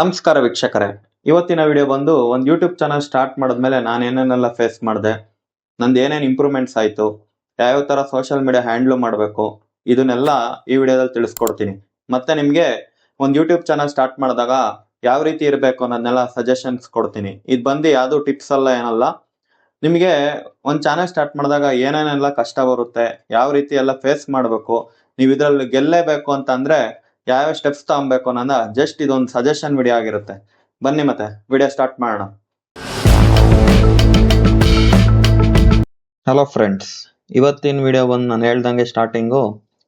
ನಮಸ್ಕಾರ ವೀಕ್ಷಕರೇ. ಇವತ್ತಿನ ವಿಡಿಯೋ ಬಂದು ಒಂದು ಯೂಟ್ಯೂಬ್ ಚಾನಲ್ ಸ್ಟಾರ್ಟ್ ಮಾಡಿದ್ಮೇಲೆ ನಾನು ಏನೇನೆಲ್ಲ ಫೇಸ್ ಮಾಡಿದೆ, ನಂದು ಏನೇನು ಇಂಪ್ರೂವ್ಮೆಂಟ್ಸ್ ಆಯಿತು, ಯಾವ್ಯಾವ ಥರ ಸೋಷಿಯಲ್ ಮೀಡಿಯಾ ಹ್ಯಾಂಡ್ಲು ಮಾಡಬೇಕು, ಇದನ್ನೆಲ್ಲ ಈ ವಿಡಿಯೋದಲ್ಲಿ ತಿಳಿಸ್ಕೊಡ್ತೀನಿ. ಮತ್ತೆ ನಿಮಗೆ ಒಂದು ಯೂಟ್ಯೂಬ್ ಚಾನಲ್ ಸ್ಟಾರ್ಟ್ ಮಾಡಿದಾಗ ಯಾವ ರೀತಿ ಇರಬೇಕು ಅನ್ನೋದನ್ನೆಲ್ಲ ಸಜೆಷನ್ಸ್ ಕೊಡ್ತೀನಿ. ಇದು ಬಂದು ಯಾವುದು ಟಿಪ್ಸ್ ಅಲ್ಲ ಏನಲ್ಲ, ನಿಮಗೆ ಒಂದು ಚಾನಲ್ ಸ್ಟಾರ್ಟ್ ಮಾಡಿದಾಗ ಏನೇನೆಲ್ಲ ಕಷ್ಟ ಬರುತ್ತೆ, ಯಾವ ರೀತಿ ಎಲ್ಲ ಫೇಸ್ ಮಾಡಬೇಕು, ನೀವು ಇದರಲ್ಲಿ ಗೆಲ್ಲೇಬೇಕು ಅಂತಂದ್ರೆ ಯಾವ್ಯಾವ ಸ್ಟೆಪ್ಸ್ ತಗೊಬೇಕು ಅನ್ನೋದ ಜಸ್ಟ್ ಇದೊಂದು ಸಜೆಷನ್ ವಿಡಿಯೋ ಆಗಿರುತ್ತೆ. ಬನ್ನಿ ಮತ್ತೆ ವಿಡಿಯೋ ಸ್ಟಾರ್ಟ್ ಮಾಡೋಣ. ಹಲೋ ಫ್ರೆಂಡ್ಸ್ ಇವತ್ತಿನ ವಿಡಿಯೋ ಬಂದು ನಾನು ಹೇಳ್ದಂಗೆ ಸ್ಟಾರ್ಟಿಂಗು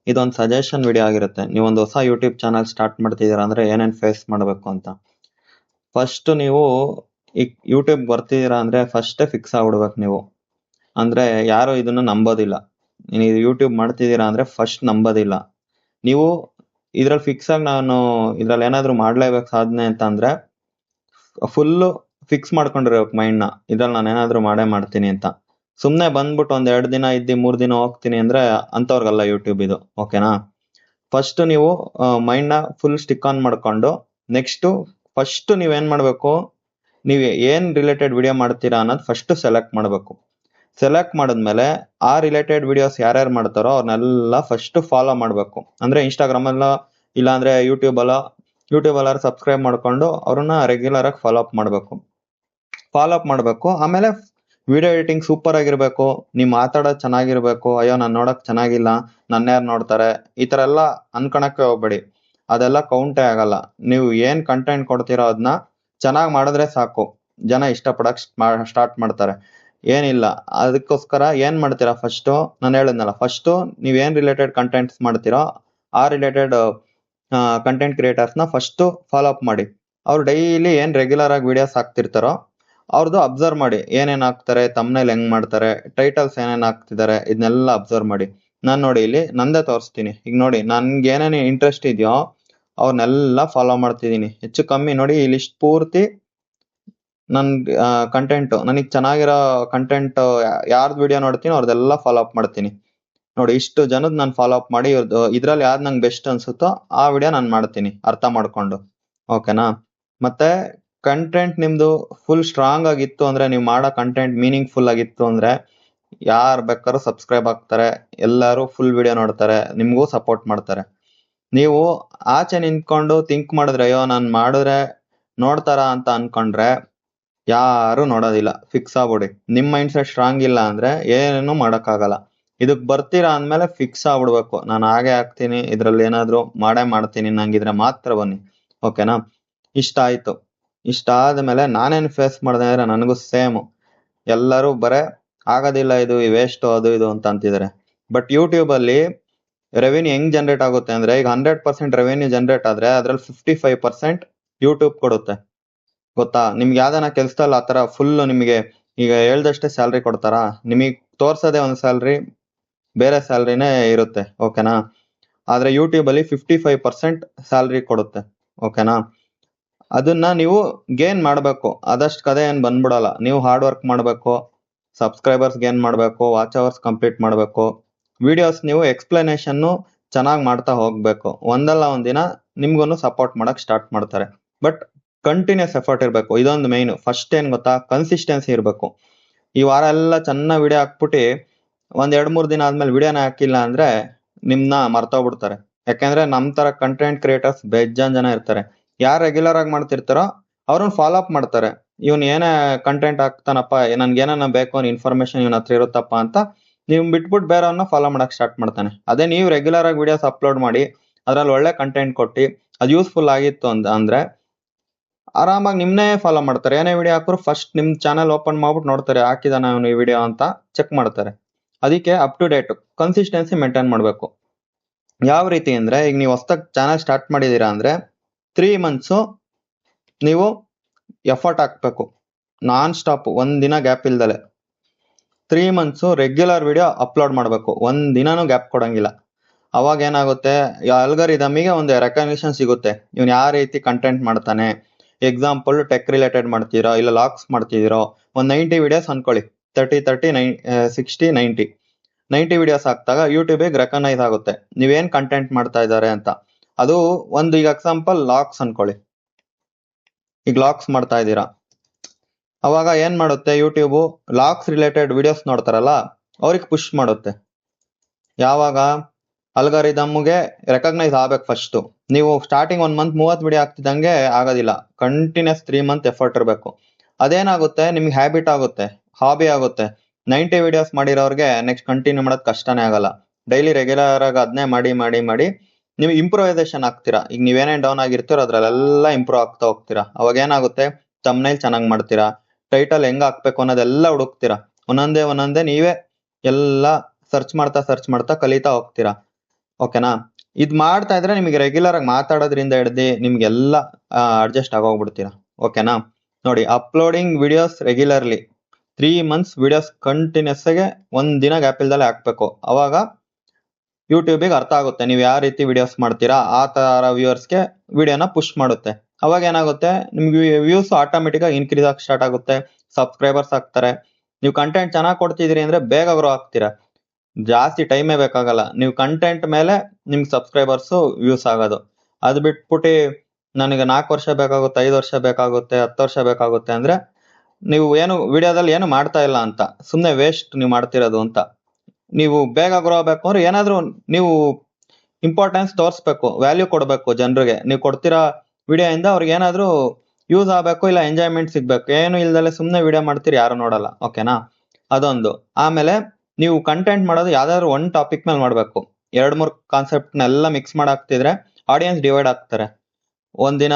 ಇದೊಂದು ಸಜೆಷನ್ ವಿಡಿಯೋ ಆಗಿರುತ್ತೆ. ನೀವೊಂದು ಹೊಸ ಯೂಟ್ಯೂಬ್ ಚಾನಲ್ ಸ್ಟಾರ್ಟ್ ಮಾಡ್ತಿದ್ದೀರಾ ಅಂದ್ರೆ ಏನೇನು ಫೇಸ್ ಮಾಡಬೇಕು ಅಂತ. ಫಸ್ಟ್ ನೀವು ಈ ಯೂಟ್ಯೂಬ್ ಬರ್ತಿದ್ದೀರಾ ಅಂದ್ರೆ ಫಸ್ಟೇ ಫಿಕ್ಸ್ ಆಗ್ಬಿಡ್ಬೇಕು ನೀವು. ಅಂದ್ರೆ ಯಾರು ಇದನ್ನು ನಂಬೋದಿಲ್ಲ. ನೀವು ಯೂಟ್ಯೂಬ್ ಮಾಡ್ತಿದ್ದೀರಾ ಅಂದ್ರೆ ಫಸ್ಟ್ ನಂಬೋದಿಲ್ಲ. ನೀವು ಇದ್ರಲ್ಲಿ ಫಿಕ್ಸ್ ಆಗಿ ನಾನು ಇದ್ರಲ್ಲಿ ಏನಾದ್ರು ಮಾಡ್ಲೇಬೇಕು ಸಾಧನೆ ಅಂತ ಅಂದ್ರೆ ಫುಲ್ಲು ಫಿಕ್ಸ್ ಮಾಡ್ಕೊಂಡಿರ್ಬೇಕು ಮೈಂಡ್ನ ಇದ್ರಲ್ಲಿ ನಾನು ಏನಾದ್ರು ಮಾಡೇ ಮಾಡ್ತೀನಿ ಅಂತ. ಸುಮ್ಮನೆ ಬಂದ್ಬಿಟ್ಟು ಒಂದ್ ಎರಡು ದಿನ ಇದ್ದಿ, ಮೂರ್ ದಿನ ಹೋಗ್ತೀನಿ ಅಂದ್ರೆ ಅಂಥವ್ರಿಗಲ್ಲ ಯೂಟ್ಯೂಬ್ ಇದು ಓಕೆನಾ ಫಸ್ಟ್ ನೀವು ಮೈಂಡ್ನ ಫುಲ್ ಸ್ಟಿಕ್ ಆನ್ ಮಾಡ್ಕೊಂಡು ನೆಕ್ಸ್ಟ್ ಫಸ್ಟ್ ನೀವೇನ್ ಮಾಡ್ಬೇಕು, ನೀವು ಏನ್ ರಿಲೇಟೆಡ್ ವಿಡಿಯೋ ಮಾಡ್ತೀರಾ ಅನ್ನೋದು ಫಸ್ಟ್ ಸೆಲೆಕ್ಟ್ ಮಾಡಬೇಕು. ಸೆಲೆಕ್ಟ್ ಮಾಡಿದ್ಮೇಲೆ ಆ ರಿಲೇಟೆಡ್ ವಿಡಿಯೋಸ್ ಯಾರ್ಯಾರು ಮಾಡ್ತಾರೋ ಅವ್ರನ್ನೆಲ್ಲ ಫಸ್ಟ್ ಫಾಲೋ ಮಾಡಬೇಕು. ಅಂದರೆ ಇನ್ಸ್ಟಾಗ್ರಾಮಲ್ಲ ಅಲ್ಲ ಯೂಟ್ಯೂಬಲ್ಲ ಯೂಟ್ಯೂಬಲ್ಲಾರು ಸಬ್ಸ್ಕ್ರೈಬ್ ಮಾಡಿಕೊಂಡು ಅವ್ರನ್ನ ರೆಗ್ಯುಲರ್ ಆಗಿ ಫಾಲೋ ಅಪ್ ಮಾಡಬೇಕು. ಫಾಲೋ ಅಪ್ ಮಾಡಬೇಕು. ಆಮೇಲೆ ವಿಡಿಯೋ ಎಡಿಟಿಂಗ್ ಸೂಪರ್ ಆಗಿರಬೇಕು. ನೀವು ಮಾತಾಡೋದು ಚೆನ್ನಾಗಿರಬೇಕು. ಅಯ್ಯೋ, ನಾನು ನೋಡೋಕೆ ಚೆನ್ನಾಗಿಲ್ಲ. ನನ್ನ ಯಾರು ನೋಡ್ತಾರೆ? ಈ ಥರ ಎಲ್ಲ ಅನ್ಕೊಳಕ್ಕೆ ಹೋಗ್ಬೇಡಿ. ಅದೆಲ್ಲ ಕೌಂಟೇ ಆಗಲ್ಲ. ನೀವು ಏನು ಕಂಟೆಂಟ್ ಕೊಡ್ತೀರೋ ಅದನ್ನ ಚೆನ್ನಾಗಿ ಮಾಡಿದ್ರೆ ಸಾಕು. ಜನ ಇಷ್ಟಪಡಕ್ ಸ್ಟಾರ್ಟ್ ಮಾಡ್ತಾರೆ. ಏನಿಲ್ಲ. ಅದಕ್ಕೋಸ್ಕರ ಏನ್ ಮಾಡ್ತೀರಾ ಫಸ್ಟ್ ನಾನು ಹೇಳಿದ್ನಲ್ಲ ಫಸ್ಟ್ ನೀವ್ ಏನ್ ರಿಲೇಟೆಡ್ ಕಂಟೆಂಟ್ಸ್ ಮಾಡ್ತೀರೋ, ಆ ರಿಲೇಟೆಡ್ ಕಂಟೆಂಟ್ ಕ್ರಿಯೇಟರ್ಸ್ನ ಫಸ್ಟ್ ಫಾಲೋ ಅಪ್ ಮಾಡಿ. ಅವ್ರು ಡೈಲಿ ಏನು ರೆಗ್ಯುಲರ್ ಆಗಿ ವಿಡಿಯೋಸ್ ಹಾಕ್ತಿರ್ತಾರೋ ಅವ್ರದ್ದು ಅಬ್ಸರ್ವ್ ಮಾಡಿ. ಏನೇನು ಹಾಕ್ತಾರೆ ತಮ್ಮನೇಲಿ ಹೆಂಗ್ ಮಾಡ್ತಾರೆ ಟೈಟಲ್ಸ್ ಏನೇನು ಹಾಕ್ತಿದ್ದಾರೆ ಇದನ್ನೆಲ್ಲ ಅಬ್ಸರ್ವ್ ಮಾಡಿ. ನಾನು ನೋಡಿ ಇಲ್ಲಿ ನಂದೇ ತೋರಿಸ್ತೀನಿ. ಈಗ ನೋಡಿ ನನ್ಗೆ ಏನೇನು ಇಂಟ್ರೆಸ್ಟ್ ಇದೆಯೋ ಅವ್ರನ್ನೆಲ್ಲ ಫಾಲೋ ಮಾಡ್ತಿದ್ದೀನಿ. ಹೆಚ್ಚು ಕಮ್ಮಿ ನೋಡಿ ಈ ಲಿಸ್ಟ್ ಪೂರ್ತಿ ನನ್ ಕಂಟೆಂಟ್ ನನಗೆ ಚೆನ್ನಾಗಿರೋ ಕಂಟೆಂಟ್ ಯಾರ್ದು ವಿಡಿಯೋ ನೋಡ್ತೀನಿ ಅವ್ರದ್ದೆಲ್ಲ ಫಾಲೋ ಅಪ್ ಮಾಡ್ತೀನಿ. ನೋಡಿ, ಇಷ್ಟು ಜನದ ನಾನು ಫಾಲೋ ಅಪ್ ಮಾಡಿ ಇವ್ರದ್ದು ಇದ್ರಲ್ಲಿ ಯಾವ್ದು ನಂಗೆ ಬೆಸ್ಟ್ ಅನ್ಸುತ್ತೋ, ಆ ವಿಡಿಯೋ ನಾನು ಮಾಡ್ತೀನಿ, ಅರ್ಥ ಮಾಡ್ಕೊಂಡು. ಓಕೆನಾ? ಮತ್ತೆ ಕಂಟೆಂಟ್ ನಿಮ್ದು ಫುಲ್ ಸ್ಟ್ರಾಂಗ್ ಆಗಿತ್ತು ಅಂದ್ರೆ, ನೀವು ಮಾಡೋ ಕಂಟೆಂಟ್ ಮೀನಿಂಗ್ ಫುಲ್ ಆಗಿತ್ತು ಅಂದ್ರೆ, ಯಾರು ಬೇಕಾದ್ರೂ ಸಬ್ಸ್ಕ್ರೈಬ್ ಆಗ್ತಾರೆ, ಎಲ್ಲರೂ ಫುಲ್ ವಿಡಿಯೋ ನೋಡ್ತಾರೆ, ನಿಮಗೂ ಸಪೋರ್ಟ್ ಮಾಡ್ತಾರೆ. ನೀವು ಆಚೆ ನಿಂತ್ಕೊಂಡು ಥಿಂಕ್ ಮಾಡಿದ್ರೆ, ಅಯ್ಯೋ, ನಾನು ಮಾಡಿದ್ರೆ ನೋಡ್ತಾರ ಅಂತ ಅನ್ಕೊಂಡ್ರೆ ಯಾರು ನೋಡೋದಿಲ್ಲ. ಫಿಕ್ಸ್ ಆಗ್ಬಿಡಿ. ನಿಮ್ ಮೈಂಡ್ ಸೆಟ್ ಸ್ಟ್ರಾಂಗ್ ಇಲ್ಲ ಅಂದ್ರೆ ಏನು ಮಾಡಕ್ಕಾಗಲ್ಲ. ಇದಕ್ ಬರ್ತೀರಾ ಅಂದ್ಮೇಲೆ ಫಿಕ್ಸ್ ಆಗ್ಬಿಡ್ಬೇಕು. ನಾನು ಹಾಗೆ ಹಾಕ್ತೀನಿ ಇದ್ರಲ್ಲಿ ಏನಾದರೂ ಮಾಡೇ ಮಾಡ್ತೀನಿ ನಂಗಿದ್ರೆ ಮಾತ್ರ ಬನ್ನಿ. ಓಕೆನಾ ಇಷ್ಟ ಆಯ್ತು. ಇಷ್ಟ ಆದ್ಮೇಲೆ ನಾನೇನ್ ಫೇಸ್ ಮಾಡಿದೆ ಅಂದ್ರೆ ನನಗೂ ಸೇಮ್ ಎಲ್ಲರೂ ಬರೇ, ಆಗೋದಿಲ್ಲ ಇದು ವೇಸ್ಟ್ ಅದು, ಇದು ಅಂತ ಅಂತಿದ್ದಾರೆ ಬಟ್ ಯೂಟ್ಯೂಬ್ ಅಲ್ಲಿ ರೆವೆನ್ಯೂ ಹೆಂಗ್ ಜನರೇಟ್ ಆಗುತ್ತೆ ಅಂದ್ರೆ ಈಗ ಹಂಡ್ರೆಡ್ ಪರ್ಸೆಂಟ್ ರೆವೆನ್ಯೂ ಜನರೇಟ್ ಆದ್ರೆ ಅದ್ರಲ್ಲಿ ಫಿಫ್ಟಿ ಫೈವ್ ಪರ್ಸೆಂಟ್ ಯೂಟ್ಯೂಬ್ ಕೊಡುತ್ತೆ. ಗೊತ್ತಾ? ನಿಮ್ಗೆ ಯಾವ್ದಾನ ಕೆಲ್ಸದಲ್ಲಿ ಆತರ ಫುಲ್ ನಿಮಗೆ ಈಗ ಹೇಳ್ದಷ್ಟೇ ಸ್ಯಾಲ್ರಿ ಕೊಡ್ತಾರಾ? ನಿಮಗೆ ತೋರ್ಸೋದೇ ಒಂದು ಸ್ಯಾಲ್ರಿ ಬೇರೆ ಸ್ಯಾಲ್ರಿನೇ ಇರುತ್ತೆ ಓಕೆನಾ ಆದ್ರೆ ಯೂಟ್ಯೂಬ್ ಅಲ್ಲಿ ಫಿಫ್ಟಿ ಫೈವ್ ಪರ್ಸೆಂಟ್ ಸ್ಯಾಲ್ರಿ ಕೊಡುತ್ತೆ ಓಕೆನಾ ಅದನ್ನ ನೀವು ಗೇನ್ ಮಾಡಬೇಕು. ಆದಷ್ಟು ಕದೆ ಏನು ಬಂದ್ಬಿಡಲ್ಲ. ನೀವು ಹಾರ್ಡ್ ವರ್ಕ್ ಮಾಡಬೇಕು ಸಬ್ಸ್ಕ್ರೈಬರ್ಸ್ ಗೇನ್ ಮಾಡಬೇಕು ವಾಚ್ ಅವರ್ಸ್ ಕಂಪ್ಲೀಟ್ ಮಾಡಬೇಕು. ವಿಡಿಯೋಸ್ ನೀವು ಎಕ್ಸ್ಪ್ಲನೇಷನ್ ಚೆನ್ನಾಗಿ ಮಾಡ್ತಾ ಹೋಗ್ಬೇಕು. ಒಂದಲ್ಲ ಒಂದಿನ ನಿಮ್ಗೂ ಸಪೋರ್ಟ್ ಮಾಡಕ್ ಸ್ಟಾರ್ಟ್ ಮಾಡ್ತಾರೆ. ಬಟ್ ಕಂಟಿನ್ಯೂಸ್ ಎಫರ್ಟ್ ಇರಬೇಕು. ಇದೊಂದು ಮೈನ್ ಫಸ್ಟ್ ಏನ್ ಗೊತ್ತಾ? ಕನ್ಸಿಸ್ಟೆನ್ಸಿ ಇರಬೇಕು. ಈ ವಾರ ಎಲ್ಲ ಚೆನ್ನಾಗಿ ವಿಡಿಯೋ ಹಾಕ್ಬಿಟ್ಟು ಒಂದ್ ಎರಡ್ ಮೂರ್ ದಿನ ಆದ್ಮೇಲೆ ವಿಡಿಯೋನ ಹಾಕಿಲ್ಲ ಅಂದ್ರೆ ನಿಮ್ನ ಮರ್ತೋಗ್ಬಿಡ್ತಾರೆ. ಯಾಕಂದ್ರೆ ನಮ್ ತರ ಕಂಟೆಂಟ್ ಕ್ರಿಯೇಟರ್ಸ್ ಬೇಜಾನ್ ಜನ ಇರ್ತಾರೆ. ಯಾರು ರೆಗ್ಯುಲರ್ ಆಗಿ ಮಾಡ್ತಿರ್ತಾರೋ ಅವ್ರನ್ನ ಫಾಲೋ ಅಪ್ ಮಾಡ್ತಾರೆ. ಇವನು ಏನೇ ಕಂಟೆಂಟ್ ಹಾಕ್ತಾನಪ್ಪ, ನನ್ಗೆ ಏನಾನ ಬೇಕು ಅನ್ನೋ ಇನ್ಫಾರ್ಮೇಶನ್ ಇವನ್ ಹತ್ರ ಇರುತ್ತಪ್ಪ ಅಂತ ನೀವು ಬಿಟ್ಬಿಟ್ಟು ಬೇರೆಯವ್ರನ್ನ ಫಾಲೋ ಮಾಡಕ್ ಸ್ಟಾರ್ಟ್ ಮಾಡ್ತಾನೆ. ಅದೇ ನೀವು ರೆಗ್ಯುಲರ್ ಆಗಿ ವಿಡಿಯೋಸ್ ಅಪ್ಲೋಡ್ ಮಾಡಿ ಅದ್ರಲ್ಲಿ ಒಳ್ಳೆ ಕಂಟೆಂಟ್ ಕೊಟ್ಟು, ಅದು ಯೂಸ್ಫುಲ್ ಆಗಿತ್ತು ಅಂತ ಅಂದ್ರೆ ಆರಾಮಾಗಿ ನಿಮ್ನೇ ಫಾಲೋ ಮಾಡ್ತಾರೆ. ಏನೇ ವಿಡಿಯೋ ಹಾಕಿದ್ರು ಫಸ್ಟ್ ನಿಮ್ ಚಾನಲ್ ಓಪನ್ ಮಾಡ್ಬಿಟ್ಟು ನೋಡ್ತಾರೆ, ಹಾಕಿದಾನ ಅವನು ಈ ವಿಡಿಯೋ ಅಂತ ಚೆಕ್ ಮಾಡ್ತಾರೆ. ಅದಕ್ಕೆ up to date consistency maintain ಮಾಡಬೇಕು. ಯಾವ ರೀತಿ ಅಂದ್ರೆ, ಈಗ ನೀವು ಹೊಸ್ದಾಗಿ ಚಾನಲ್ ಸ್ಟಾರ್ಟ್ ಮಾಡಿದೀರಾ ಅಂದ್ರೆ ತ್ರೀ ಮಂತ್ಸು ನೀವು ಎಫರ್ಟ್ ಹಾಕ್ಬೇಕು. ನಾನ್ ಸ್ಟಾಪ್ ಒಂದ್ ದಿನ gap ಇಲ್ದಲೆ. Three months regular video upload ಮಾಡಬೇಕು. ಒಂದ್ ದಿನಾನು ಗ್ಯಾಪ್ ಕೊಡಂಗಿಲ್ಲ. ಅವಾಗ ಏನಾಗುತ್ತೆ ಅಲ್ಗರಿದಮಿಗೆ ಒಂದು ರೆಕಗ್ನಿಷನ್ ಸಿಗುತ್ತೆ. ಇವ್ನು ಯಾವ ರೀತಿ ಕಂಟೆಂಟ್ ಮಾಡ್ತಾನೆ ಎಕ್ಸಾಂಪಲ್ ಟೆಕ್ ರಿಲೇಟೆಡ್ ಮಾಡ್ತೀರಾ, ಇಲ್ಲ ಲಾಕ್ಸ್ ಮಾಡ್ತಿದ್ದೀರೋ, ಒಂದು ನೈಂಟಿ ವಿಡಿಯೋಸ್ ಅನ್ಕೊಳ್ಳಿ. ತರ್ಟಿ ತರ್ಟಿ ನೈ ಸಿಕ್ಸ್ಟಿ ನೈಂಟಿ ನೈಂಟಿ ವಿಡಿಯೋಸ್ ಹಾಕ್ದಾಗ ಯೂಟ್ಯೂಬಿಗೆ ರೆಕಗ್ನೈಸ್ ಆಗುತ್ತೆ. ನೀವೇನು ಕಂಟೆಂಟ್ ಮಾಡ್ತಾ ಇದ್ದಾರೆ ಅಂತ. ಅದು ಒಂದು ಈಗ ಎಕ್ಸಾಂಪಲ್ ಲಾಕ್ಸ್ ಅನ್ಕೊಳ್ಳಿ. ಈಗ ಲಾಕ್ಸ್ ಮಾಡ್ತಾ ಇದ್ದೀರಾ. ಅವಾಗ ಏನ್ ಮಾಡುತ್ತೆ ಯೂಟ್ಯೂಬ್ ಲಾಕ್ಸ್ ರಿಲೇಟೆಡ್ ವಿಡಿಯೋಸ್ ನೋಡ್ತಾರಲ್ಲ, ಅವ್ರಿಗೆ ಪುಷ್ ಮಾಡುತ್ತೆ. ಯಾವಾಗ? ಅಲ್ಗಾರಿದಮ್ಗೆ ರೆಕಗ್ನೈಸ್ ಆಗ್ಬೇಕು ಫಸ್ಟ್ ನೀವು ಸ್ಟಾರ್ಟಿಂಗ್ ಒಂದ್ ಮಂತ್ ಮೂವತ್ ವಿಡಿಯೋ ಆಗ್ತಿದ್ದಂಗೆ ಆಗೋದಿಲ್ಲ. ಕಂಟಿನ್ಯೂಸ್ ತ್ರೀ ಮಂತ್ ಎಫರ್ಟ್ ಇರಬೇಕು. ಅದೇನಾಗುತ್ತೆ? ನಿಮ್ಗೆ ಹ್ಯಾಬಿಟ್ ಆಗುತ್ತೆ. ಹಾಬಿ ಆಗುತ್ತೆ. ನೈಂಟಿ ವಿಡಿಯೋಸ್ ಮಾಡಿರೋರಿಗೆ ನೆಕ್ಸ್ಟ್ ಕಂಟಿನ್ಯೂ ಮಾಡೋದು ಕಷ್ಟನೇ ಆಗಲ್ಲ. ಡೈಲಿ ರೆಗ್ಯುಲರ್ ಆಗಿ ಅದನ್ನೇ ಮಾಡಿ ಮಾಡಿ ಮಾಡಿ ನೀವು ಇಂಪ್ರೂವೈಸೇಷನ್ ಆಗ್ತೀರಾ? ಈಗ ನೀವೇನೇ ಡೌನ್ ಆಗಿರ್ತೀರೋ ಅದ್ರಲ್ಲೆಲ್ಲ ಇಂಪ್ರೂವ್ ಆಗ್ತಾ ಹೋಗ್ತೀರಾ? ಅವಾಗ ಏನಾಗುತ್ತೆ? ತಮ್ನೈಲ್ ಚೆನ್ನಾಗಿ ಮಾಡ್ತೀರಾ? ಟೈಟಲ್ ಹೆಂಗ್ ಹಾಕ್ಬೇಕು ಅನ್ನೋದೆಲ್ಲ ಹುಡುಕ್ತೀರಾ? ಒಂದೊಂದೇ ಒಂದೊಂದೇ ನೀವೇ ಎಲ್ಲ ಸರ್ಚ್ ಮಾಡ್ತಾ ಸರ್ಚ್ ಮಾಡ್ತಾ ಕಲಿತಾ ಹೋಗ್ತೀರಾ? ಓಕೆನಾ? ಇದು ಮಾಡ್ತಾ ಇದ್ರೆ ನಿಮಗೆ ರೆಗ್ಯುಲರ್ ಆಗಿ ಮಾತಾಡೋದ್ರಿಂದ ಹಿಡ್ದು ನಿಮ್ಗೆಲ್ಲ ಅಡ್ಜಸ್ಟ್ ಆಗೋಗ್ಬಿಡ್ತೀರಾ? ಓಕೆನಾ? ನೋಡಿ uploading videos regularly three months videos continuous ಆಗಿ ಒಂದ್ ದಿನ ಗ್ಯಾಪ್ ಇಲ್ದಲೆ ಹಾಕ್ಬೇಕು. ಅವಾಗ ಯೂಟ್ಯೂಬಿಗೆ ಅರ್ಥ ಆಗುತ್ತೆ. ನೀವು ಯಾವ ರೀತಿ ವಿಡಿಯೋಸ್ ಮಾಡ್ತೀರಾ, ಆ ತರ ವ್ಯೂವರ್ಸ್ಗೆ ವಿಡಿಯೋನ ಪುಷ್ ಮಾಡುತ್ತೆ. ಅವಾಗ ಏನಾಗುತ್ತೆ, ನಿಮ್ಗೆ ವ್ಯೂಸ್ ಆಟೋಮೆಟಿಕ್ ಆಗಿ ಇನ್ಕ್ರೀಸ್ ಆಗಿ ಸ್ಟಾರ್ಟ್ ಆಗುತ್ತೆ. ಸಬ್ಸ್ಕ್ರೈಬರ್ಸ್ ಆಗ್ತಾರೆ. ನೀವು ಕಂಟೆಂಟ್ ಚೆನ್ನಾಗಿ ಕೊಡ್ತಿದ್ದೀರಿ ಅಂದ್ರೆ ಬೇಗ ಗ್ರೋ ಆಗ್ತೀರಾ. ಜಾಸ್ತಿ ಟೈಮೇ ಬೇಕಾಗಲ್ಲ. ನೀವು ಕಂಟೆಂಟ್ ಮೇಲೆ ನಿಮ್ಗೆ ಸಬ್ಸ್ಕ್ರೈಬರ್ಸ್ ವ್ಯೂಸ್ ಆಗೋದು. ಅದು ಬಿಟ್ಬಿಟ್ಟು ನನಗೆ ನಾಲ್ಕು ವರ್ಷ ಬೇಕಾಗುತ್ತೆ, ಐದು ವರ್ಷ ಬೇಕಾಗುತ್ತೆ, ಹತ್ತು ವರ್ಷ ಬೇಕಾಗುತ್ತೆ ಅಂದ್ರೆ ನೀವು ಏನು ವಿಡಿಯೋದಲ್ಲಿ ಏನು ಮಾಡ್ತಾ ಇಲ್ಲ ಅಂತ ಸುಮ್ಮನೆ ವೇಸ್ಟ್ ನೀವು ಮಾಡ್ತಿರೋದು ಅಂತ. ನೀವು ಬೇಗ ಗ್ರೋ ಆಗ್ಬೇಕು ಅಂದ್ರೆ ಏನಾದರೂ ನೀವು ಇಂಪಾರ್ಟೆನ್ಸ್ ತೋರಿಸ್ಬೇಕು ವ್ಯಾಲ್ಯೂ ಕೊಡಬೇಕು ಜನರಿಗೆ. ನೀವು ಕೊಡ್ತಿರೋ ವಿಡಿಯೋ ಇಂದ ಅವ್ರಿಗೆ ಏನಾದರೂ ಯೂಸ್ ಆಗಬೇಕು ಇಲ್ಲ ಎಂಜಾಯ್ಮೆಂಟ್ ಸಿಗಬೇಕು. ಏನು ಇಲ್ದಲೆ ಸುಮ್ಮನೆ ವಿಡಿಯೋ ಮಾಡ್ತೀರಿ ಯಾರು ನೋಡಲ್ಲ. ಓಕೆನಾ ಅದೊಂದು. ಆಮೇಲೆ ನೀವು ಕಂಟೆಂಟ್ ಮಾಡೋದು ಯಾವ್ದಾದ್ರು ಒಂದು ಟಾಪಿಕ್ ಮೇಲೆ ಮಾಡಬೇಕು. ಎರಡ್, ಮೂರು ಕಾನ್ಸೆಪ್ಟ್ ನೆಲ್ಲ ಮಿಕ್ಸ್ ಮಾಡಾಕ್ತಿದ್ರೆ ಆಡಿಯನ್ಸ್ ಡಿವೈಡ್ ಆಗ್ತಾರೆ. ಒಂದಿನ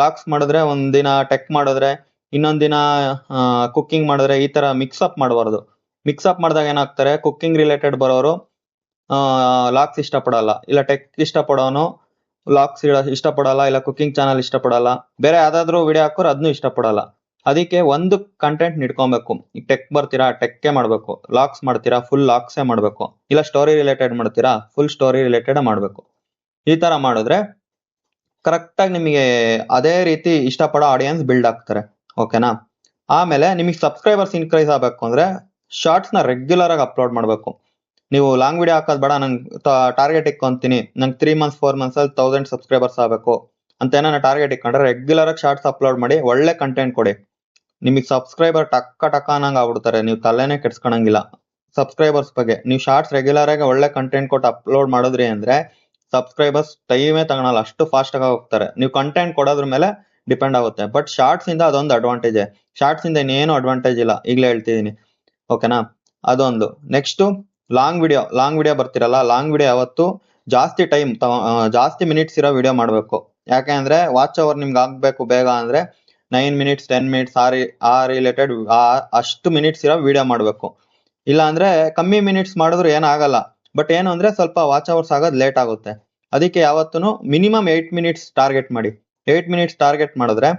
ಲಾಕ್ಸ್ ಮಾಡಿದ್ರೆ ಒಂದಿನ ಟೆಕ್ ಮಾಡಿದ್ರೆ ಇನ್ನೊಂದಿನ ದಿನ ಕುಕ್ಕಿಂಗ್ ಮಾಡಿದ್ರೆ ಈ ತರ ಮಿಕ್ಸ್ ಅಪ್ ಮಾಡಬಾರ್ದು. ಮಿಕ್ಸ್ ಅಪ್ ಮಾಡಿದಾಗ ಏನಾಗ್ತಾರೆ ಕುಕ್ಕಿಂಗ್ ರಿಲೇಟೆಡ್ ಬರೋರು ಲಾಕ್ಸ್ ಇಷ್ಟಪಡಲ್ಲ. ಇಲ್ಲ ಟೆಕ್ ಇಷ್ಟಪಡೋನು ಲಾಕ್ಸ್ ಇಷ್ಟಪಡಲ್ಲ, ಇಲ್ಲ ಕುಕ್ಕಿಂಗ್ ಚಾನಲ್ ಇಷ್ಟಪಡಲ್ಲ. ಬೇರೆ ಯಾವ್ದಾದ್ರು ವಿಡಿಯೋ ಹಾಕೋರು ಅದನ್ನು ಇಷ್ಟಪಡಲ್ಲ. ಅದಕ್ಕೆ ಒಂದು ಕಂಟೆಂಟ್ ನಿಡ್ಕೊಬೇಕು. ಈಗ ಟೆಕ್ ಬರ್ತೀರಾ ಟೆಕ್ಕೆ ಮಾಡಬೇಕು. ಲಾಕ್ಸ್ ಮಾಡ್ತೀರಾ ಫುಲ್ ಲಾಕ್ಸೇ ಮಾಡಬೇಕು. ಇಲ್ಲ ಸ್ಟೋರಿ ರಿಲೇಟೆಡ್ ಮಾಡ್ತೀರಾ ಫುಲ್ ಸ್ಟೋರಿ ರಿಲೇಟೆಡ್ ಮಾಡಬೇಕು. ಈ ತರ ಮಾಡಿದ್ರೆ ಕರೆಕ್ಟಾಗಿ ನಿಮಗೆ ಅದೇ ರೀತಿ ಇಷ್ಟಪಡೋ ಆಡಿಯನ್ಸ್ ಬಿಲ್ಡ್ ಆಗ್ತಾರೆ. ಓಕೆನಾ ಆಮೇಲೆ ನಿಮಗೆ ಸಬ್ಸ್ಕ್ರೈಬರ್ಸ್ ಇನ್ಕ್ರೀಸ್ ಆಗಬೇಕು ಅಂದ್ರೆ ಶಾರ್ಟ್ಸ್ನ ರೆಗ್ಯುಲರ್ ಆಗಿ ಅಪ್ಲೋಡ್ ಮಾಡಬೇಕು. ನೀವು ಲಾಂಗ್ ವಿಡಿಯೋ ಹಾಕೋದು ಬೇಡ, ನಂಗೆ ಟಾರ್ಗೆಟ್ ಇಕ್ಕೊಂತೀನಿ ನಂಗೆ ತ್ರೀ ಮಂತ್ಸ್ ಫೋರ್ ಮಂತ್ಸಲ್ಲಿ ತೌಸಂಡ್ ಸಬ್ಸ್ಕ್ರೈಬರ್ಸ್ ಆಗಬೇಕು. ಅಂತ ಏನೋ ಟಾರ್ಗೆಟ್ ಇಕ್ಕೊಂಡ್ರೆ ರೆಗ್ಯುಲರ್ ಆಗಿ ಶಾರ್ಟ್ಸ್ ಅಪ್ಲೋಡ್ ಮಾಡಿ ಒಳ್ಳೆ ಕಂಟೆಂಟ್ ಕೊಡಿ. ನಿಮಗೆ ಸಬ್ಸ್ಕ್ರೈಬರ್ ಟಕ್ಕ ಟಕ್ಕ ಅನ್ನಂಗೆ ಆಗ್ಬಿಡ್ತಾರೆ. ನೀವು ತಲೆನೇ ಕೆಡ್ಸ್ಕೊಳಂಗಿಲ್ಲ ಸಬ್ಸ್ಕ್ರೈಬರ್ಸ್ ಬಗ್ಗೆ, ನೀವು ಶಾರ್ಟ್ಸ್ ರೆಗ್ಯುಲರ್ ಆಗಿ ಒಳ್ಳೆ ಕಂಟೆಂಟ್ ಕೊಟ್ಟು ಅಪ್ಲೋಡ್ ಮಾಡಿದ್ರಿ ಅಂದ್ರೆ ಸಬ್ಸ್ಕ್ರೈಬರ್ಸ್ ಟೈಮೇ ತಗೊಳಲ್ಲ, ಅಷ್ಟು ಫಾಸ್ಟ್ ಆಗಿ ಹೋಗ್ತಾರೆ. ನೀವು ಕಂಟೆಂಟ್ ಕೊಡೋದ್ರ ಮೇಲೆ ಡಿಪೆಂಡ್ ಆಗುತ್ತೆ. ಬಟ್ ಶಾರ್ಟ್ಸ್ ಇಂದ ಅದೊಂದು ಅಡ್ವಾಂಟೇಜ್ ಶಾರ್ಟ್ಸ್ ಇಂದ ಇನ್ನೇನು ಅಡ್ವಾಂಟೇಜ್ ಇಲ್ಲ. ಈಗಲೇ ಹೇಳ್ತಿದ್ದೀನಿ ಓಕೆನಾ ಅದೊಂದು. Next long video long video ಬರ್ತಿರಲ್ಲ. Long video ಯಾವತ್ತು ಜಾಸ್ತಿ ಟೈಮ್ ಜಾಸ್ತಿ ಮಿನಿಟ್ಸ್ ಇರೋ ವಿಡಿಯೋ ಮಾಡಬೇಕು. ಯಾಕೆ ಅಂದ್ರೆ ವಾಚ್ ಅವರ್ ನಿಮ್ಗೆ ಆಗ್ಬೇಕು ಬೇಗ ಅಂದ್ರೆ ನೈನ್ ಮಿನಿಟ್ಸ್, ಟೆನ್ ಮಿನಿಟ್ಸ್ ಆ ಆ ರಿಲೇಟೆಡ್ ಅಷ್ಟು ಮಿನಿಟ್ಸ್ ಇರೋ ವಿಡಿಯೋ ಮಾಡಬೇಕು. ಇಲ್ಲ ಅಂದ್ರೆ ಕಮ್ಮಿ ಮಿನಿಟ್ಸ್ ಮಾಡಿದ್ರು ಏನಾಗಲ್ಲ. ಬಟ್ ಏನು ಅಂದ್ರೆ ಸ್ವಲ್ಪ ವಾಚ್ ಅವರ್ಸ್ ಆಗೋದು ಲೇಟ್ ಆಗುತ್ತೆ. ಅದಕ್ಕೆ ಯಾವತ್ತೂ ಮಿನಿಮಮ್ ಏಯ್ಟ್ ಮಿನಿಟ್ಸ್ ಟಾರ್ಗೆಟ್ ಮಾಡಿ. ಏಯ್ಟ್ ಮಿನಿಟ್ಸ್ ಟಾರ್ಗೆಟ್ ಮಾಡಿದ್ರೆ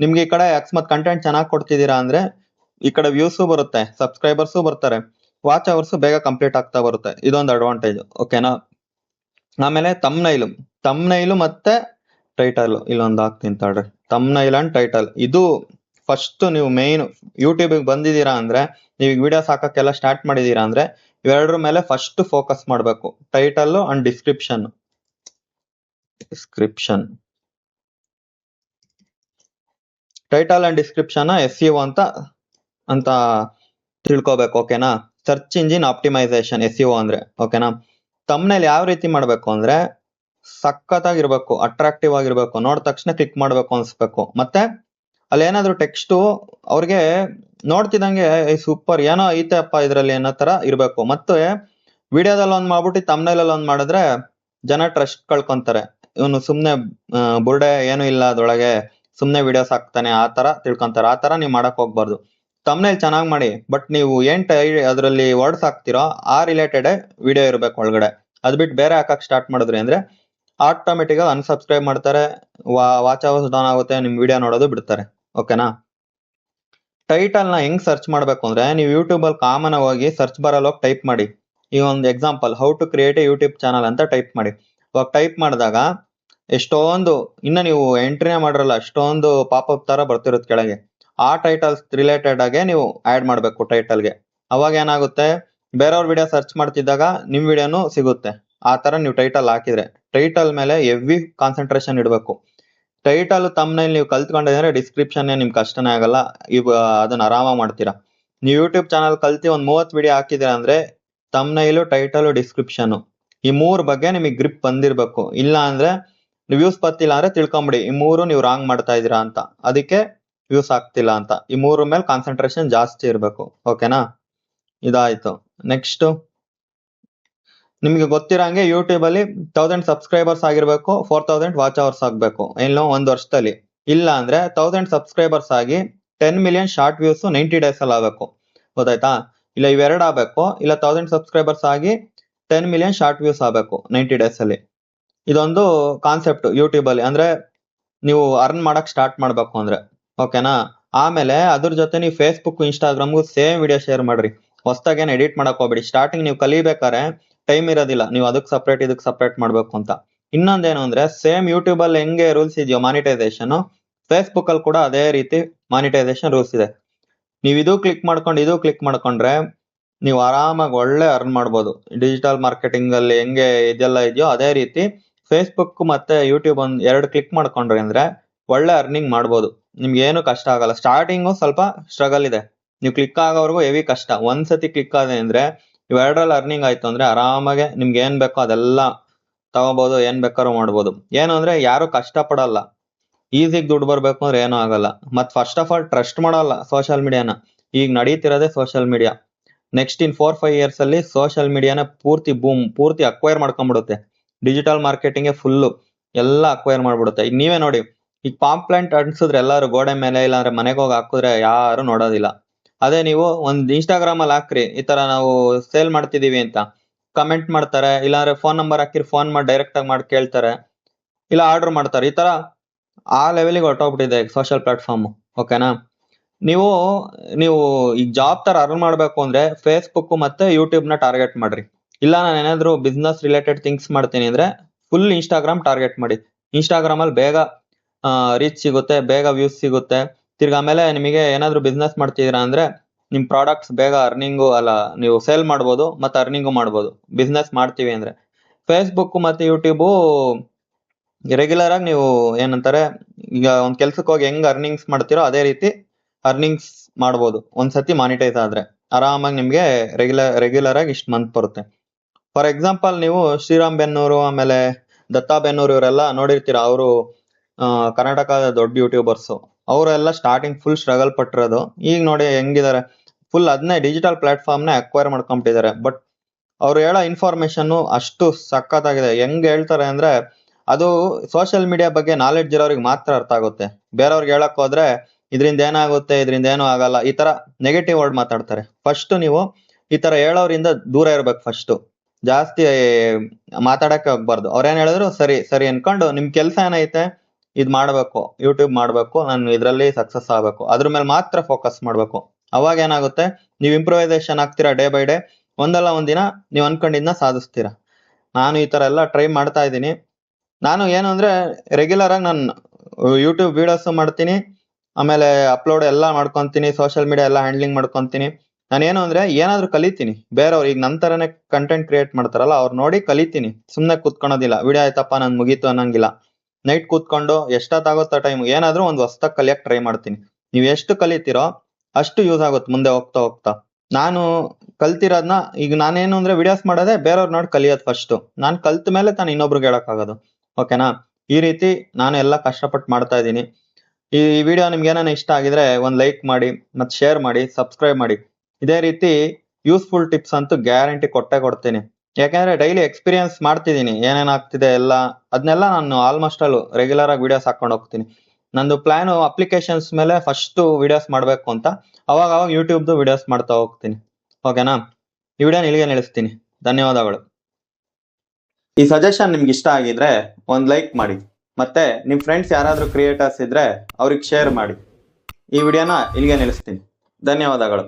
ನಿಮ್ಗೆ ಈ ಕಡೆ ಅಕಸ್ಮಾತ್ ಕಂಟೆಂಟ್ ಚೆನ್ನಾಗಿ ಕೊಡ್ತಿದ್ದೀರಾ ಅಂದ್ರೆ ಈ ಕಡೆ ವ್ಯೂಸು ಬರುತ್ತೆ ಸಬ್ಸ್ಕ್ರೈಬರ್ಸು ಬರ್ತಾರೆ. ವಾಚ್ ಅವರ್ಸ್ ಬೇಗ ಕಂಪ್ಲೀಟ್ ಆಗ್ತಾ ಬರುತ್ತೆ. ಇದೊಂದು ಅಡ್ವಾಂಟೇಜ್ ಓಕೆನಾ ಆಮೇಲೆ ತಮ್ನೈಲು ತಮ್ನೈಲು ಮತ್ತೆ ಟೈಟಲ್ ಇಲ್ಲೊಂದು ಹಾಕ್ತೀನಿ ತಡ್ರಿ. ತಮ್ನೈಲ್ ಅಂಡ್ ಟೈಟಲ್ ಇದು ಫಸ್ಟ್ ನೀವು ಮೇನ್ ಯೂಟ್ಯೂಬಿಗೆ ಬಂದಿದ್ದೀರಾ ಅಂದ್ರೆ, ನೀವು ವಿಡಿಯೋಸ್ ಹಾಕಕ್ಕೆಲ್ಲ ಸ್ಟಾರ್ಟ್ ಮಾಡಿದೀರಾ ಅಂದ್ರೆ, ಇವೆರಡರ ಮೇಲೆ ಫಸ್ಟ್ ಫೋಕಸ್ ಮಾಡಬೇಕು. Title and description description title and description S U ಅಂತ ಅಂತ ತಿಳ್ಕೊಬೇಕು ಓಕೆನಾ search engine optimisation S U ಅಂದ್ರೆ ಓಕೆನಾ ತಮ್ಮನೇಲಿ ಯಾವ ರೀತಿ ಮಾಡಬೇಕು ಅಂದ್ರೆ ಸಖತ್ತಾಗಿರ್ಬೇಕು ಅಟ್ರಾಕ್ಟಿವ್ ಆಗಿರ್ಬೇಕು ನೋಡಿದ ತಕ್ಷಣ ಕ್ಲಿಕ್ ಮಾಡ್ಬೇಕು ಅನ್ಸ್ಬೇಕು. ಮತ್ತೆ ಅಲ್ಲಿ ಟೆಕ್ಸ್ಟು ಅವ್ರಿಗೆ ನೋಡ್ತಿದಂಗೆ ಸೂಪರ್ ಏನೋ ಐತೆಪ್ಪ ಇದ್ರಲ್ಲಿ ಏನೋ ತರ ಇರಬೇಕು. ಮತ್ತೆ ವಿಡಿಯೋದಲ್ಲಿ ಒಂದ್ ಮಾಡ್ಬಿಟ್ಟು ತಮ್ಮನೇಲಲ್ಲಿ ಒಂದ್ ಮಾಡಿದ್ರೆ ಜನ ಟ್ರಸ್ಟ್ ಕಳ್ಕೊಂತಾರೆ. ಇವನು ಸುಮ್ಮನೆ ಬುರ್ಡೆ ಏನು ಇಲ್ಲ ಅದೊಳಗೆ ಸುಮ್ನೆ ವಿಡಿಯೋಸ್ ಹಾಕ್ತಾನೆ, ಆ ತರ ತಿಳ್ಕೊಂತಾರೆ. ಆ ತರ ನೀವು ಮಾಡಕ್ ಹೋಗ್ಬಾರ್ದು. ತಮ್ನೇಲ್ ಚೆನ್ನಾಗಿ ಮಾಡಿ ಬಟ್ ನೀವು ಏನ್ ಅದ್ರಲ್ಲಿ ವರ್ಡ್ಸ್ ಹಾಕ್ತಿರೋ, ಆ ರಿಲೇಟೆಡ್ ವಿಡಿಯೋ ಇರಬೇಕು ಒಳಗಡೆ. ಅದ್ ಬಿಟ್ಟು ಬೇರೆ ಹಾಕಕ್ ಸ್ಟಾರ್ಟ್ ಮಾಡಿದ್ರಿ ಅಂದ್ರೆ ಆಟೋಮೆಟಿಕ್ ಆಗಿ ಅನ್ಸಬ್ಸ್ಕ್ರೈಬ್ ಮಾಡ್ತಾರೆ. ವಾಚ್ ಅವರ್ಸ್ ಡೌನ್ ಆಗುತ್ತೆ, ನಿಮ್ ವಿಡಿಯೋ ನೋಡೋದು ಬಿಡ್ತಾರೆ. ಓಕೆನಾ ಟೈಟಲ್ನ ಹೆಂಗ್ ಸರ್ಚ್ ಮಾಡ್ಬೇಕು ಅಂದ್ರೆ, ನೀವು ಯೂಟ್ಯೂಬ್ ಅಲ್ಲಿ ಕಾಮನ್ ಆಗಿ ಸರ್ಚ್ ಬರಲ್ ಹೋಗಿ ಟೈಪ್ ಮಾಡಿ. ಈ ಒಂದು example how to create a YouTube channel ಅಂತ ಟೈಪ್ ಮಾಡಿ. ಇವಾಗ ಟೈಪ್ ಮಾಡಿದಾಗ, ಎಷ್ಟೊಂದು, ಇನ್ನ ನೀವು ಎಂಟ್ರಿನೇ ಮಾಡಿರಲ್ಲ, ಅಷ್ಟೊಂದು ಪಾಪಪ್ ತರ ಬರ್ತಿರುತ್ತೆ ಕೆಳಗೆ. ಆ ಟೈಟಲ್ಸ್ ರಿಲೇಟೆಡ್ ಆಗಿ ನೀವು ಆಡ್ ಮಾಡಬೇಕು ಟೈಟಲ್ಗೆ. ಅವಾಗ ಏನಾಗುತ್ತೆ, ಬೇರೆಯವ್ರ ವಿಡಿಯೋ ಸರ್ಚ್ ಮಾಡ್ತಿದ್ದಾಗ, ನಿಮ್ ವಿಡಿಯೋನು ಸಿಗುತ್ತೆ. ಆ ತರ ನೀವು ಟೈಟಲ್ ಹಾಕಿದ್ರೆ. ಟೈಟಲ್ ಮೇಲೆ ಹೆವಿ ಕಾನ್ಸಂಟ್ರೇಷನ್ ಇಡಬೇಕು. ಟೈಟಲ್ ತಮ್ಮನೇಲಿ ನೀವು ಕಲ್ತ್ಕೊಂಡಿದ್ರೆ ಡಿಸ್ಕ್ರಿಪ್ಷನ್ ನಿಮ್ಗೆ ಕಷ್ಟನೇ ಆಗಲ್ಲ. ಇವ ಅದನ್ನ ಆರಾಮಾಗಿ ಮಾಡ್ತೀರಾ. ನೀವು ಯೂಟ್ಯೂಬ್ ಚಾನಲ್ ಕಲ್ತಿ ಒಂದು ಮೂವತ್ತು ವಿಡಿಯೋ ಹಾಕಿದಿರ ಅಂದ್ರೆ ತಮ್ನೈಲು ಟೈಟಲ್ ಡಿಸ್ಕ್ರಿಪ್ಷನ್ ಈ ಮೂರ್ ಬಗ್ಗೆ ನಿಮಗೆ ಗ್ರಿಪ್ ಬಂದಿರಬೇಕು. ಇಲ್ಲ ಅಂದ್ರೆ ವ್ಯೂಸ್ ಬತ್ತಿಲ್ಲ ಅಂದ್ರೆ ತಿಳ್ಕೊಂಬಿಡಿ, ಈ ಮೂರು ನೀವು ರಾಂಗ್ ಮಾಡ್ತಾ ಇದ್ದೀರಾ ಅಂತ. ಅದಕ್ಕೆ ವ್ಯೂಸ್ ಆಗ್ತಿಲ್ಲ ಅಂತ. ಈ ಮೂರು ಮೇಲೆ ಕಾನ್ಸಂಟ್ರೇಷನ್ ಜಾಸ್ತಿ ಇರಬೇಕು. ಓಕೆನಾ ಇದಾಯ್ತು. ನೆಕ್ಸ್ಟ್ ನಿಮ್ಗೆ ಗೊತ್ತಿರಂಗೆ ಯೂಟ್ಯೂಬ್ ಅಲ್ಲಿ ತೌಸಂಡ್ ಸಬ್ಸ್ಕ್ರೈಬರ್ಸ್ ಆಗಿರ್ಬೇಕು ಫೋರ್ ತೌಸಂಡ್ ವಾಚ್ ಅವರ್ಸ್ ಆಗಬೇಕು. ಇನ್ನು ಒಂದ್ ವರ್ಷದಲ್ಲಿ. ಇಲ್ಲ ಅಂದ್ರೆ ತೌಸಂಡ್ ಸಬ್ಸ್ಕ್ರೈಬರ್ಸ್ ಆಗಿ ten million short views ninety days ಅಲ್ಲಿ ಆಗ್ಬೇಕು. ಗೊತ್ತಾಯ್ತಾ? ಇಲ್ಲ ಇವೆರಡು ಆಗ್ಬೇಕು, ಇಲ್ಲ ತೌಸಂಡ್ ಸಬ್ಸ್ಕ್ರೈಬರ್ಸ್ ಆಗಿ ಟೆನ್ ಮಿಲಿಯನ್ ಶಾರ್ಟ್ ವ್ಯೂಸ್ ಆಗ್ಬೇಕು ನೈಂಟಿ ಡೇಸ್ ಅಲ್ಲಿ. ಇದೊಂದು ಕಾನ್ಸೆಪ್ಟ್ ಯೂಟ್ಯೂಬ್ ಅಲ್ಲಿ. ಅಂದ್ರೆ ನೀವು ಅರ್ನ್ ಮಾಡಕ್ ಸ್ಟಾರ್ಟ್ ಮಾಡ್ಬೇಕು ಅಂದ್ರೆ. ಓಕೆನಾ ಆಮೇಲೆ ಅದ್ರ ಜೊತೆ ನೀವು ಫೇಸ್ಬುಕ್ ಇನ್ಸ್ಟಾಗ್ರಾಮ್ಗೂ ಸೇಮ್ ವಿಡಿಯೋ ಶೇರ್ ಮಾಡ್ರಿ. ಹೊಸದಾಗ ಏನ್ ಎಡಿಟ್ ಮಾಡಕ್ ಹೋಗ್ಬೇಡಿ. ಸ್ಟಾರ್ಟಿಂಗ್ ನೀವು ಕಲಿಬೇಕಾರೆ ಟೈಮ್ ಇರೋದಿಲ್ಲ. ನೀವು ಅದಕ್ಕೆ ಸಪ್ರೇಟ್ ಇದಕ್ಕೆ ಸಪ್ರೇಟ್ ಮಾಡ್ಬೇಕು ಅಂತ. ಇನ್ನೊಂದೇನು ಅಂದ್ರೆ ಸೇಮ್ ಯೂಟ್ಯೂಬ್ ಅಲ್ಲಿ ಹೆಂಗೆ ರೂಲ್ಸ್ ಇದೆಯೋ ಮಾನಿಟೈಸೇಷನ್ ಫೇಸ್ಬುಕ್ ಅಲ್ಲಿ ಕೂಡ ಅದೇ ರೀತಿ ಮಾನಿಟೈಸೇಷನ್ ರೂಲ್ಸ್ ಇದೆ. ನೀವು ಇದು ಕ್ಲಿಕ್ ಮಾಡ್ಕೊಂಡು, ಇದು ಕ್ಲಿಕ್ ಮಾಡ್ಕೊಂಡ್ರೆ ನೀವು ಆರಾಮಾಗಿ ಒಳ್ಳೆ ಅರ್ನ್ ಮಾಡ್ಬೋದು. ಡಿಜಿಟಲ್ ಮಾರ್ಕೆಟಿಂಗ್ ಅಲ್ಲಿ ಹೆಂಗೆ ಇದೆಲ್ಲ ಇದೆಯೋ ಅದೇ ರೀತಿ ಫೇಸ್ಬುಕ್ ಮತ್ತೆ ಯೂಟ್ಯೂಬ್ ಒಂದ್ ಎರಡು ಕ್ಲಿಕ್ ಮಾಡ್ಕೊಂಡ್ರಿ ಅಂದ್ರೆ ಒಳ್ಳೆ ಅರ್ನಿಂಗ್ ಮಾಡ್ಬೋದು. ನಿಮ್ಗೆ ಏನು ಕಷ್ಟ ಆಗಲ್ಲ. ಸ್ಟಾರ್ಟಿಂಗು ಸ್ವಲ್ಪ ಸ್ಟ್ರಗಲ್ ಇದೆ. ನೀವು ಕ್ಲಿಕ್ ಆಗೋವರೆಗೂ ಹೆವಿ ಕಷ್ಟ. ಒಂದ್ಸತಿ ಕ್ಲಿಕ್ ಆದ್ರೆ ಅಂದ್ರೆ ಇವೆರಡರಲ್ಲಿ ಅರ್ನಿಂಗ್ ಆಯ್ತು ಅಂದ್ರೆ ಆರಾಮಾಗೆ ನಿಮ್ಗೆ ಏನ್ ಬೇಕೋ ಅದೆಲ್ಲ ತಗೋಬಹುದು ಏನ್ ಬೇಕಾದ್ರೂ ಮಾಡ್ಬೋದು. ಏನು ಅಂದ್ರೆ ಯಾರು ಕಷ್ಟ ಪಡಲ್ಲ ಈಸಿಗೆ ದುಡ್ಡು ಬರ್ಬೇಕು ಅಂದ್ರೆ ಏನೂ ಆಗಲ್ಲ. ಮತ್ ಫಸ್ಟ್ ಆಫ್ ಆಲ್ ಟ್ರಸ್ಟ್ ಮಾಡಲ್ಲ ಸೋಷಿಯಲ್ ಮೀಡಿಯಾನ ಈಗ ನಡೀತಿರೋದೇ social media next in four five years ಅಲ್ಲಿ ಸೋಷಿಯಲ್ ಮೀಡಿಯಾನ ಪೂರ್ತಿ ಬೂಮ್ ಪೂರ್ತಿ ಅಕ್ವೈರ್ ಮಾಡ್ಕೊಂಡ್ಬಿಡುತ್ತೆ ಡಿಜಿಟಲ್ ಮಾರ್ಕೆಟಿಂಗ್ ಫುಲ್ಲು ಎಲ್ಲ ಅಕ್ವೈರ್ ಮಾಡ್ಬಿಡುತ್ತೆ. ಈಗ ನೀವೇ ನೋಡಿ ಈಗ ಪಾಂಪ್ಲೆಂಟ್ ಅಂಟಿಸಿದ್ರೆ ಎಲ್ಲರೂ ಗೋಡೆ ಮೇಲೆ ಇಲ್ಲಾಂದ್ರೆ ಮನೆಗೆ ಹೋಗಿ ಹಾಕಿದ್ರೆ ಯಾರು ನೋಡೋದಿಲ್ಲ. ಅದೇ ನೀವು ಒಂದು ಇನ್ಸ್ಟಾಗ್ರಾಮ್ ಅಲ್ಲಿ ಹಾಕ್ರಿ, ಈ ತರ ನಾವು ಸೇಲ್ ಮಾಡ್ತಿದೀವಿ ಅಂತ. ಕಮೆಂಟ್ ಮಾಡ್ತಾರೆ, ಇಲ್ಲಾಂದ್ರೆ ಫೋನ್ ನಂಬರ್ ಹಾಕಿರಿ ಫೋನ್ ಮಾಡಿ ಡೈರೆಕ್ಟ್ ಆಗಿ ಮಾಡಿ ಕೇಳ್ತಾರೆ. ಇಲ್ಲ ಆರ್ಡರ್ ಮಾಡ್ತಾರೆ. ಈ ತರ ಆ ಲೆವೆಲಿಗೆ ಹೊರಟೋಗ್ಬಿಟ್ಟಿದೆ ಸೋಷಿಯಲ್ ಪ್ಲಾಟ್ಫಾರ್ಮ್ ಓಕೆನಾ ನೀವು ನೀವು ಈಗ ಜಾಬ್ ತರ ಅರ್ನ್ ಮಾಡಬೇಕು ಅಂದ್ರೆ ಫೇಸ್ಬುಕ್ ಮತ್ತೆ ಯೂಟ್ಯೂಬ್ನ ಟಾರ್ಗೆಟ್ ಮಾಡ್ರಿ. ಇಲ್ಲ, ನಾನು ಏನಾದ್ರು ಬಿಸ್ನೆಸ್ ರಿಲೇಟೆಡ್ ಥಿಂಗ್ಸ್ ಮಾಡ್ತೀನಿ ಅಂದ್ರೆ ಫುಲ್ ಇನ್ಸ್ಟಾಗ್ರಾಮ್ ಟಾರ್ಗೆಟ್ ಮಾಡಿ. ಇನ್ಸ್ಟಾಗ್ರಾಮ್ ಅಲ್ಲಿ ಬೇಗ ರೀಚ್ ಸಿಗುತ್ತೆ, ಬೇಗ ವ್ಯೂಸ್ ಸಿಗುತ್ತೆ. ತಿರ್ಗಾ ಆಮೇಲೆ ನಿಮಗೆ ಏನಾದ್ರು ಬಿಸ್ನೆಸ್ ಮಾಡ್ತಿದ್ದೀರಾ ಅಂದ್ರೆ ನಿಮ್ ಪ್ರಾಡಕ್ಟ್ಸ್ ಬೇಗ ಅರ್ನಿಂಗು ಅಲ್ಲ, ನೀವು ಸೇಲ್ ಮಾಡ್ಬೋದು ಮತ್ತೆ ಅರ್ನಿಂಗು ಮಾಡ್ಬೋದು. ಬಿಸ್ನೆಸ್ ಮಾಡ್ತೀವಿ ಅಂದ್ರೆ. ಫೇಸ್ಬುಕ್ ಮತ್ತೆ ಯೂಟ್ಯೂಬು ರೆಗ್ಯುಲರ್ ಆಗಿ ನೀವು ಏನಂತಾರೆ, ಈಗ ಒಂದ್ ಕೆಲ್ಸಕ್ಕೆ ಹೋಗಿ ಹೆಂಗ್ ಅರ್ನಿಂಗ್ಸ್ ಮಾಡ್ತೀರೋ ಅದೇ ರೀತಿ ಅರ್ನಿಂಗ್ಸ್ ಮಾಡ್ಬೋದು. ಒಂದ್ಸತಿ ಮಾನಿಟೈಸ್ ಆದ್ರೆ ಆರಾಮಾಗಿ ನಿಮ್ಗೆ ರೆಗ್ಯುಲರ್ ರೆಗ್ಯುಲರ್ ಆಗಿ ಇಷ್ಟು ಮಂತ್ ಬರುತ್ತೆ. ಫಾರ್ ಎಕ್ಸಾಂಪಲ್ ನೀವು ಶ್ರೀರಾಮ್ ಬೆನ್ನೂರು, ಆಮೇಲೆ ದತ್ತಾ ಬೆನ್ನೂರು ಇವರೆಲ್ಲ ನೋಡಿರ್ತೀರ, ಅವರು ಕರ್ನಾಟಕದ ದೊಡ್ಡ ಯೂಟ್ಯೂಬರ್ಸ್ ಅವರೆಲ್ಲ ಸ್ಟಾರ್ಟಿಂಗ್ ಫುಲ್ ಸ್ಟ್ರಗಲ್ ಪಟ್ಟಿರೋದು. ಈಗ ನೋಡಿ ಹೆಂಗಿದ್ದಾರೆ ಫುಲ್ ಅದನ್ನೇ ಡಿಜಿಟಲ್ ಪ್ಲಾಟ್ಫಾರ್ಮ್ನ ಅಕ್ವೈರ್ ಮಾಡ್ಕೊಂಬಿಟ್ಟಿದ್ದಾರೆ ಬಟ್ ಅವ್ರು ಹೇಳೋ ಇನ್ಫಾರ್ಮೇಶನ್ನು ಅಷ್ಟು ಸಖತ್ತಾಗಿದೆ ಹೆಂಗ್ ಹೇಳ್ತಾರೆ ಅಂದ್ರೆ ಅದು ಸೋಷಿಯಲ್ ಮೀಡಿಯಾ ಬಗ್ಗೆ ನಾಲೆಡ್ಜ್ ಇರೋರಿಗೆ ಮಾತ್ರ ಅರ್ಥ ಆಗುತ್ತೆ. ಬೇರೆಯವ್ರಿಗೆ ಹೇಳಕ್ ಹೋದ್ರೆ ಇದರಿಂದ ಏನಾಗುತ್ತೆ, ಇದರಿಂದ ಏನೂ ಆಗಲ್ಲ. ಈ ತರ ನೆಗೆಟಿವ್ ವರ್ಡ್ ಮಾತಾಡ್ತಾರೆ. ಫಸ್ಟ್ ನೀವು ಈ ತರ ಹೇಳೋರಿಂದ ದೂರ ಇರ್ಬೇಕು ಫಸ್ಟ್ ಜಾಸ್ತಿ ಮಾತಾಡಕ್ಕೆ ಹೋಗ್ಬಾರ್ದು. ಅವ್ರೇನ್ ಹೇಳಿದ್ರು ಸರಿ ಸರಿ ಅನ್ಕೊಂಡು ನಿಮ್ ಕೆಲಸ ಏನೈತೆ? ಇದ್ ಮಾಡಬೇಕು ಯೂಟ್ಯೂಬ್ ಮಾಡಬೇಕು, ನಾನು ಇದರಲ್ಲಿ ಸಕ್ಸಸ್ ಆಗಬೇಕು. ಅದ್ರ ಮೇಲೆ ಮಾತ್ರ ಫೋಕಸ್ ಮಾಡಬೇಕು. ಅವಾಗ ಏನಾಗುತ್ತೆ? ನೀವು ಇಂಪ್ರೂವೈಸೇಷನ್ ಆಗ್ತೀರಾ ಡೇ ಬೈ ಡೇ ಒಂದಲ್ಲ ಒಂದಿನ ನೀವು ಅನ್ಕೊಂಡಿದ್ನ ಸಾಧಿಸ್ತೀರಾ? ನಾನು ಈ ತರ ಎಲ್ಲ ಟ್ರೈ ಮಾಡ್ತಾ ಇದ್ದೀನಿ. ನಾನು ಏನು ಅಂದ್ರೆ ರೆಗ್ಯುಲರ್ ಆಗಿ ನಾನು ಯೂಟ್ಯೂಬ್ ವಿಡಿಯೋಸ್ ಮಾಡ್ತೀನಿ, ಆಮೇಲೆ ಅಪ್ಲೋಡ್ ಎಲ್ಲ ಮಾಡ್ಕೊತೀನಿ ಸೋಷಿಯಲ್ ಮೀಡಿಯಾ ಎಲ್ಲ ಹ್ಯಾಂಡ್ಲಿಂಗ್ ಮಾಡ್ಕೊತೀನಿ. ನಾನು ಏನು ಅಂದ್ರೆ ಏನಾದರೂ ಕಲಿತೀನಿ. ಬೇರೆಯವ್ರು ಈಗ ನಂತರನೇ ಕಂಟೆಂಟ್ ಕ್ರಿಯೇಟ್ ಮಾಡ್ತಾರಲ್ಲ, ಅವ್ರು ನೋಡಿ ಕಲಿತೀನಿ. ಸುಮ್ಮನೆ ಕೂತ್ಕೊಳೋದಿಲ್ಲ ವಿಡಿಯೋ ಆಯ್ತಪ್ಪ, ನಾನು ಮುಗೀತು ಅನ್ನಂಗಿಲ್ಲ. ನೈಟ್ ಕೂತ್ಕೊಂಡು ಎಷ್ಟೊತ್ತಾಗುತ್ತೋ ಟೈಮ್ ಏನಾದ್ರೂ ಒಂದು ಹೊಸದಾಗಿ ಕಲಿಯಕ್ ಟ್ರೈ ಮಾಡ್ತೀನಿ. ನೀವು ಎಷ್ಟು ಕಲಿತೀರೋ ಅಷ್ಟು ಯೂಸ್ ಆಗುತ್ತೆ, ಮುಂದೆ ಹೋಗ್ತಾ ಹೋಗ್ತಾ. ನಾನು ಕಲ್ತಿರೋದ್ನ, ಈಗ ನಾನೇನು ಅಂದ್ರೆ ವಿಡಿಯೋಸ್ ಮಾಡೋದೇ ಬೇರೆಯವ್ರ ನೋಡಿ ಕಲಿಯೋದು ಫಸ್ಟ್ ನಾನು ಕಲ್ತ ಮೇಲೆ ತಾನು ಇನ್ನೊಬ್ರಿಗೆ ಹೇಳಕ್ ಆಗೋದು. ಓಕೆನಾ ಈ ರೀತಿ ನಾನು ಎಲ್ಲ ಕಷ್ಟಪಟ್ಟು ಮಾಡ್ತಾ ಇದ್ದೀನಿ. ಈ ವಿಡಿಯೋ ನಿಮ್ಗೆ ಏನಾನ ಇಷ್ಟ ಆಗಿದ್ರೆ ಒಂದು ಲೈಕ್ ಮಾಡಿ ಮತ್ತೆ ಶೇರ್ ಮಾಡಿ ಸಬ್ಸ್ಕ್ರೈಬ್ ಮಾಡಿ. ಇದೇ ರೀತಿ ಯೂಸ್ಫುಲ್ ಟಿಪ್ಸ್ ಅಂತೂ ಗ್ಯಾರಂಟಿ ಕೊಟ್ಟೆ ಕೊಡ್ತೀನಿ. ಯಾಕಂದ್ರೆ ಡೈಲಿ ಎಕ್ಸ್ಪೀರಿಯನ್ಸ್ ಮಾಡ್ತಿದ್ದೀನಿ, ಏನೇನ್ ಆಗ್ತಿದೆ ಎಲ್ಲ ಅದನ್ನೆಲ್ಲ ನಾನು ಆಲ್ಮೋಸ್ಟ್ ಅಲ್ಲೂ ರೆಗ್ಯುಲರ್ ಆಗಿ ವಿಡಿಯೋಸ್ ಹಾಕೊಂಡು ಹೋಗ್ತೀನಿ. ನಂದು ಪ್ಲಾನ್ ಅಪ್ಲಿಕೇಶನ್ಸ್ ಮೇಲೆ ಫಸ್ಟ್ ವಿಡಿಯೋಸ್ ಮಾಡಬೇಕು ಅಂತ, ಅವಾಗ ಅವಾಗ ಯೂಟ್ಯೂಬ್ದು ವಿಡಿಯೋಸ್ ಮಾಡ್ತಾ ಹೋಗ್ತೀನಿ. ಓಕೆನಾ ಈ ವಿಡಿಯೋನ ಇಲ್ಲಿಗೆ ನಿಲ್ಲಿಸ್ತೀನಿ. ಧನ್ಯವಾದಗಳು. ಈ ಸಜೆಷನ್ ನಿಮ್ಗೆ ಇಷ್ಟ ಆಗಿದ್ರೆ ಒಂದು ಲೈಕ್ ಮಾಡಿ. ಮತ್ತೆ ನಿಮ್ಮ ಫ್ರೆಂಡ್ಸ್ ಯಾರಾದರೂ ಕ್ರಿಯೇಟರ್ಸ್ ಇದ್ರೆ ಅವ್ರಿಗೆ ಶೇರ್ ಮಾಡಿ. ಈ ವಿಡಿಯೋನ ಇಲ್ಲಿಗೆ ನಿಲ್ಲಿಸ್ತೀನಿ. ಧನ್ಯವಾದಗಳು.